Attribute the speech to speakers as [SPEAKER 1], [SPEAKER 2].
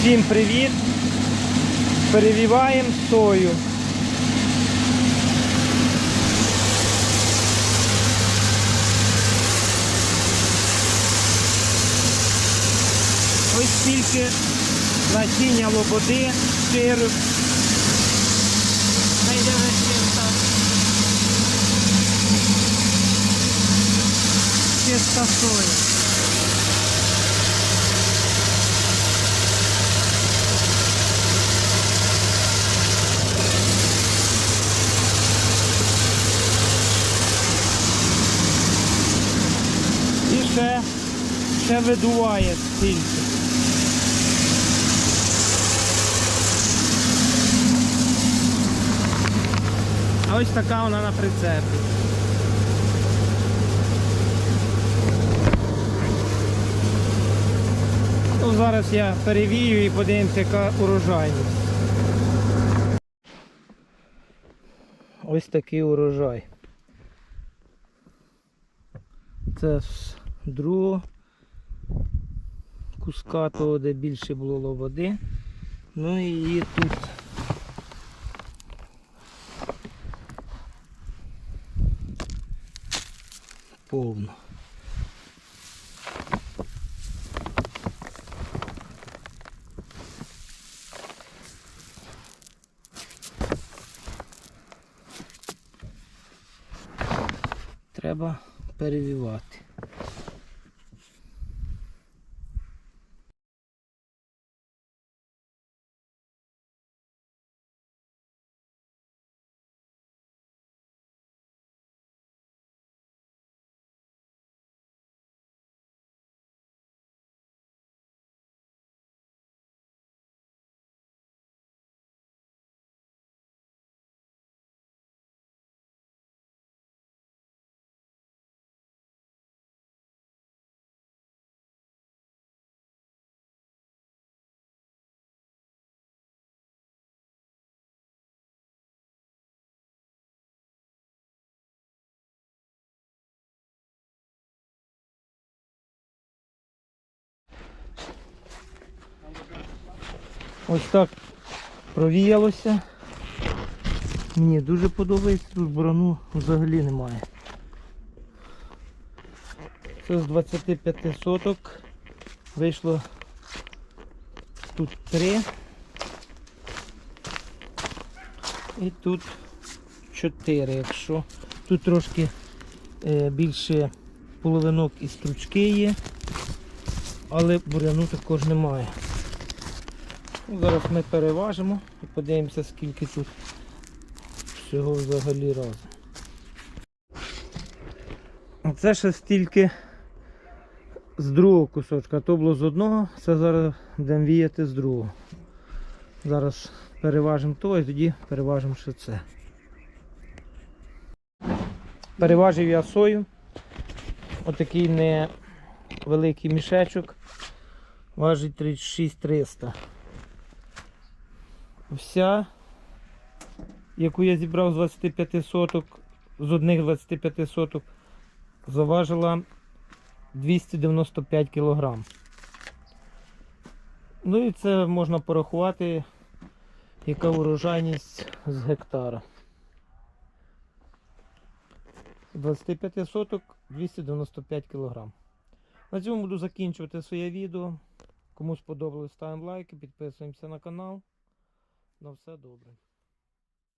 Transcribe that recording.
[SPEAKER 1] Всім привіт! Перевіваємо сою. Ось стільки насіння лободи, широк. Найде чиста. Чиста соя. І ще, ще видуває стільки. А ось така вона на прицепі. Ну, зараз я перевію і подивимося, яка урожайність. Ось такий урожай. Це з другого куска того, де більше було води. Ну і тут. Повно. Треба перевівати. Ось так провіялося. Мені дуже подобається, тут борону взагалі немає. Це з 25 соток. Вийшло тут 3. І тут 4, якщо. Тут трошки е, більше половинок і стручки є, але буряну також немає. Ну, Зараз ми переважимо і подивимося, скільки тут всього взагалі разом. Це ще стільки з другого кусочка. То було з одного, це зараз будемо віяти з другого. Зараз переважимо то і тоді переважимо ще це. Переважив я сою. Отакий невеликий мішечок. Важить 36 300 вся, яку я зібрав з 25 соток, з одних 25 соток, заважила 295 кг. Ну і це можна порахувати, яка урожайність з гектара. 25 соток 295 кг. На цьому буду закінчувати своє відео. Кому сподобалось, ставимо лайки, підписуємося на канал. На все добре.